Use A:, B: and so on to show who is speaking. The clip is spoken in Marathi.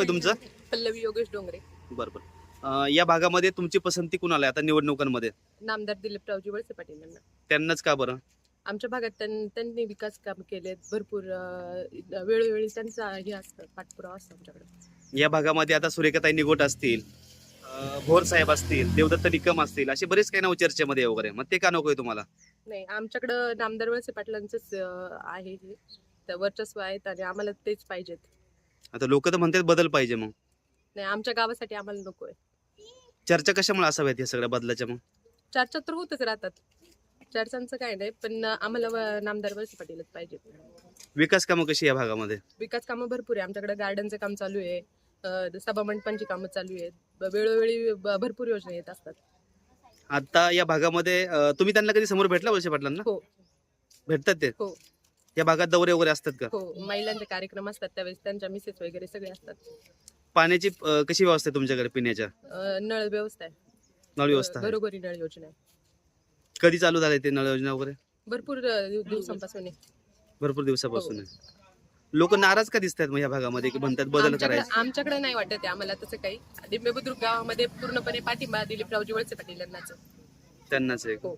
A: होय तुमचं?
B: पल्लवी योगेश डोंगरे.
A: बरं बरं. अं, या भागामध्ये तुमची पसंती कुणाला आहे? आता निवडणुकांमध्ये.
B: नामदार दिलीपरावजी वळसे पाटील यांना.
A: त्यांनाच का बरं?
B: आमच्या भागात त्यां- त्यांनी विकास काम केलेत. भरपूर अं, वेळोवेळी त्यांचा हे असतं पाठपुरावा असतो आमच्याकडे.
A: या भागामध्ये आता सुरेखाताई निगोट असतील अं, भोर साहेब असतील देवदत्त निकम असतील असे बरेच काही नाव चर्चेमध्ये आहे वगैरे. मग ते का नकोय तुम्हाला?
B: नाही आमच्याकडं नामदार वळसे पाटलांचंच अं, आहे हे. तर वर्चस्व आहेत आणि आम्हाला तेच पाहिजेत.
A: आता लोक तर म्हणतात बदल पाहिजे मग.
B: नाही आमच्या गावासाठी आम्हाला नको आहे
A: चर्चा कशामुळे असाव्यात या सगळ्या बदलाच्या मग?
B: चर्चा तर होतच राहतात. चर्चांचं काय नाही पण आम्हाला व- नामदार वळसे पाटीलच पाहिजे.
A: विकास कामं कशी या भागामध्ये?
B: विकास कामं भरपूर आहे. आमच्याकडे गार्डनचं काम चालू आहे. अं, सभा मंडपांची कामं चालू आहेत. ब- वेळोवेळी ब- भरपूर योजना येत असतात.
A: आता या भागामध्ये अं, तुम्ही त्यांना कधी समोर भेटला वळसे पाटलांना?
B: हो.
A: भेटतात ते?
B: हो.
A: या भागात दौरे वगैरे असतात का
B: हो महिलांचे कार्यक्रम असतात त्यावेळेस त्यांच्या मिसेस वगैरे सगळे असतात
A: पाण्याची अं, कशी व्यवस्था आहे तुमच्याकडे पिण्याच्या
B: अं, नळ व्यवस्था आहे
A: नळ व्यवस्था आहे?
B: घरोघरी नळ योजना आहे
A: कधी चालू झाले ते नळ योजना वगैरे
B: भरपूर अं, दिव- दिवसांपासून आहे.
A: भरपूर दिवसापासून
B: हो.
A: आहे लोक नाराज का दिसतात मग या भागामध्ये की म्हणतात बदल
B: आमच्याकडे
A: करायचा
B: आमच्याकडे नाही वाटत आहे आम्हाला तसं काही दिंबे बुद्रुक गावामध्ये पूर्णपणे पाठिंबा दिलीपरावजी वळसे पाटील यांनाच आहे.
A: त्यांनाच. हो.